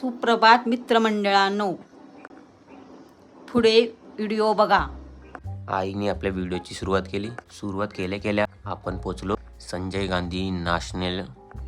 सुप्रभात मित्रमंडळांनो. पुढे व्हिडिओ बघा. आईने आपल्या व्हिडिओची सुरुवात केली. सुरुवात केल्या केल्या आपण पोचलो संजय गांधी नॅशनल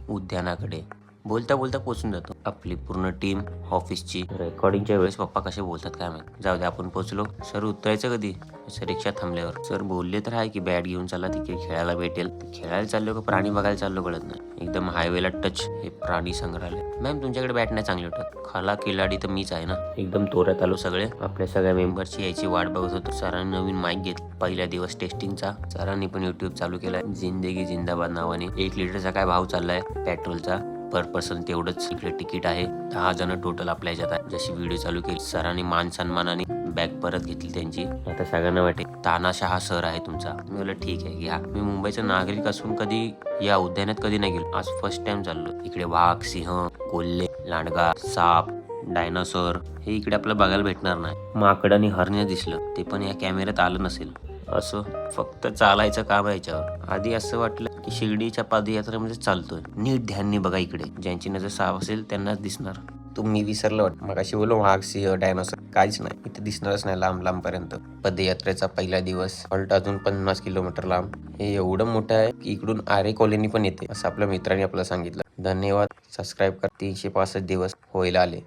उद्यानाकडे. बोलता बोलता पोचून जातो. आपली पूर्ण टीम ऑफिसची रेकॉर्डिंगच्या वेळेस पप्पा कसे बोलतात काय माहिती. जाऊ दे आपण पोचलो. सर उतरायचं कधी? सर रिक्षा थांबल्यावर. सर बोलले तर आहे की बॅट घेऊन चला तिकडे खेळायला भेटेल. खेळायला चाललो का प्राणी बघायला चाललो कळत नाही. एकदम हायवेला टच हे प्राणी संग्रहालय. मॅम तुमच्याकडे बॅट नाही चांगली वाटत. खाला किलाडी तर मीच आहे ना. एकदम तोऱ्यात आलो सगळे. आपल्या सगळ्या मेंबरची यायची वाट बघत होतो. सरांनी नवीन माईक घेत पहिल्या दिवस टेस्टिंगचा सरांनी पण युट्यूब चालू केलाय. जिंदगी जिंदाबाद नावाने. एक लिटरचा काय भाव चाललाय? पेट्रोलचा पर पर्सन तेवढंच इकडे तिकीट आहे. दहा जण टोटल आपल्या ह्याच्यात आहे. जशी व्हिडिओ चालू केली सरांनी मान सन्मानाने बॅग परत घेतली त्यांची. आता सगळ्यांना वाटे तानाशहा सर आहे तुमचा. मी बोललं ठीक आहे घ्या. मी मुंबईचा नागरिक असून कधी या उद्यानात कधी नाही गेलो. आज फर्स्ट टाइम चाललो. इकडे वाघ सिंह कोल्हे लांडगा साप डायनासोर हे इकडे आपल्याला बघायला भेटणार नाही. माकड आणि हरण्या दिसलं. ते पण या कॅमेऱ्यात आलं नसेल. असं फक्त चालायचं काम आहे याच्यावर. आधी असं वाटलं की शिर्डीच्या पादयात्रेमध्ये चालतोय. नीट ध्यानने बघा इकडे. ज्यांची नजर साफ असेल त्यांनाच दिसणार. तुम्ही विसरलं वाटत. मग अशी बोलो वाघ सिंह डायनोसर काहीच नाही. इथे दिसणारच नाही लांब लांब पर्यंत. पदयात्रेचा पहिला दिवस. फॉल्ट अजून पन्नास किलोमीटर लांब. हे एवढं मोठं आहे की इकडून आरे कॉलनी पण येते. असं आपल्या मित्राने आपल्याला सांगितलं. धन्यवाद. सबस्क्राईब कर. तीनशे पासष्ट दिवस होईल आले.